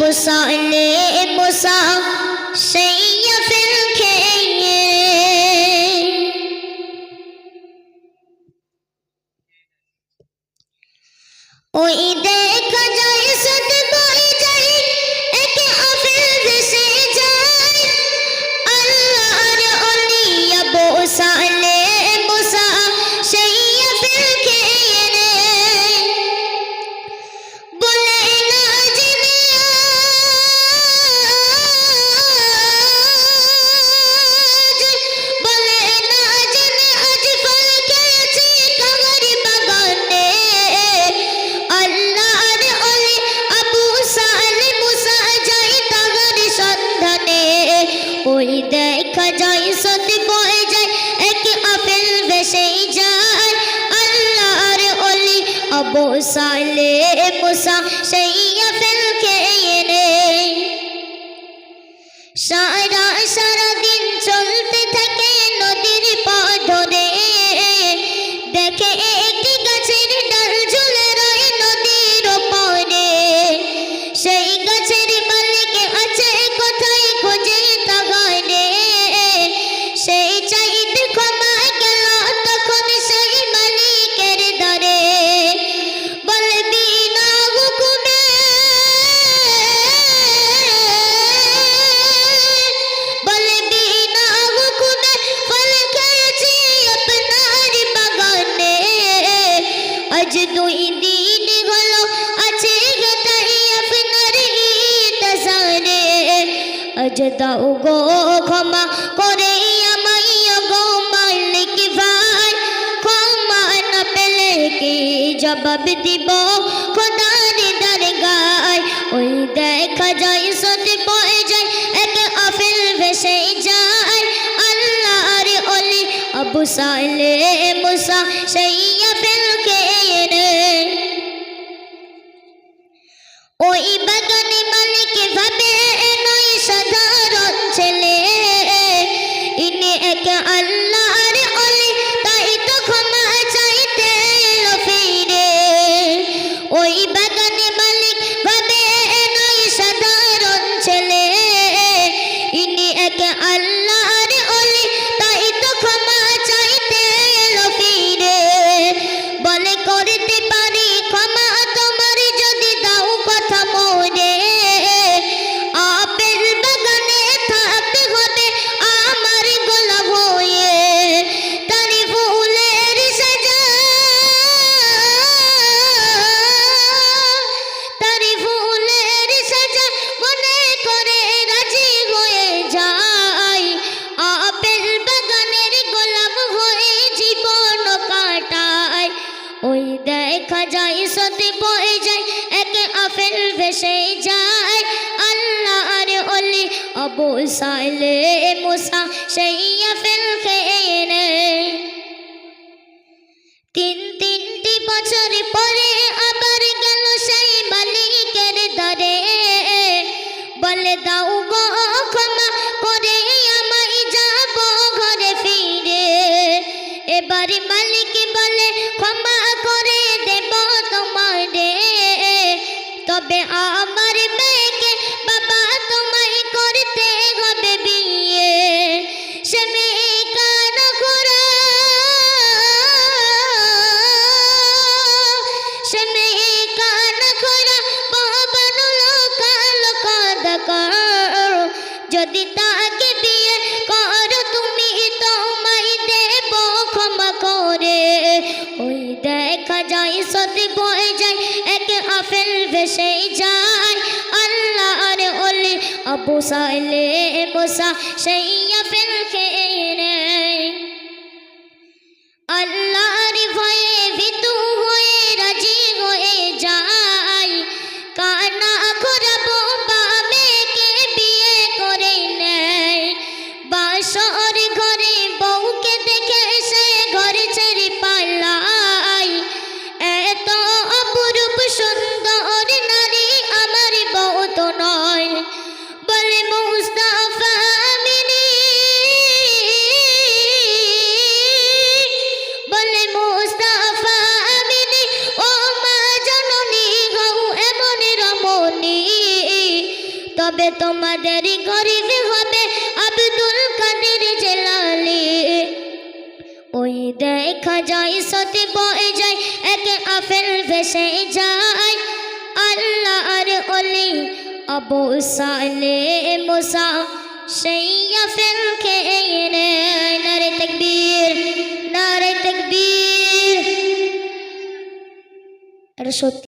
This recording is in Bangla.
আবু সালে মুসা সেই যায়, সত্যি বয়ে যায় এক আপেল ভেসে যায়। আল্লাহর অলি অবসালে সালে মুসা সেই আপেল খেয়ে সারা সারা আজ দুই দিন হলো, আছে গতাই আপনার ইন্তজারে। আজ দাও গো ক্ষমা করে আমায় গো মালিক ভাই। ক্ষমা না পেলে কি জবাব দিব? খোদার দরগায় ওই দেখা যায় সত্যি পয়ে যায়, এক আফিল ভেসে যায়। আল্লাহর অলি আবু সালে মুসা, সেই ইনি এক যায় বয়ে যায় এক আপেল ভেসে যায় আল্লাহর অলি আবু সাইলে মুসা, সেই আপেল খেয়ে তিন তিনটি বছর পরে আবার গেল সেই মালিকের দরে বলে, দাও গো ক্ষমা করে আমায় যাব ঘরে ফিরে। এবারে যদি তাকে বিয়ে করো, তুমি তোমায় দেব ক্ষমা করে। ওই দেখা যায়, সত্যি বয়ে যায়, এক আপেল ভেসে যায়। আল্লাহর অলি আবু সাইলে মুসা সেই আপেল খেয়ে নেয়। আল্লাহর তবে তোমাদের গরিব হবে। আব্দুল কাদের জেলালি। ওই দেখা যায়, সতে বয়ে যায়, এক আফেল ভেসে যায়। আল্লাহ আর অলি আবু সালে মুসা, সেই আফেল খেয়ে নারে তকবীর নারে তকবীর। এটা সত্যি